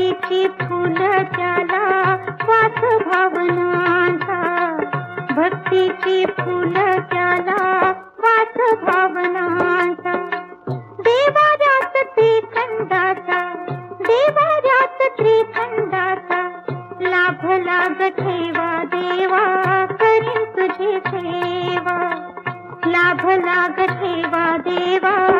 भक्तीची फुल त्याला वास भावनांचा भक्तीची फुल त्याला वास भावनांचा देवाऱ्यात त्रिखंडाचा देवाऱ्यात त्रिखंडाचा. लाभ लाग ठेवा देवा करी तुझी सेवा. लाभ लाग ठेवा देवा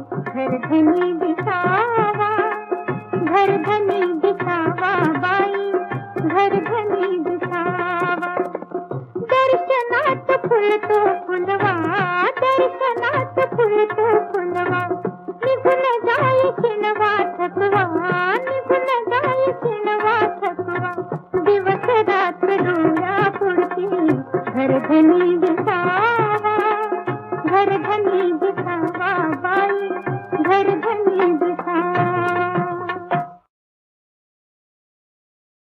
घरधनी दिसावा घरधनी दिसावा बाई घरधनी दिसावा दर्शनात फुलतो फुलवा दर्शनात फुलतो फुलवा। निघून जाय शिणवा थकवा, निघून जाय शिणवा थकवा। दिवस रात डोळ्या पुरती घरधनी दिसावा घरधनी दिसावा बाई।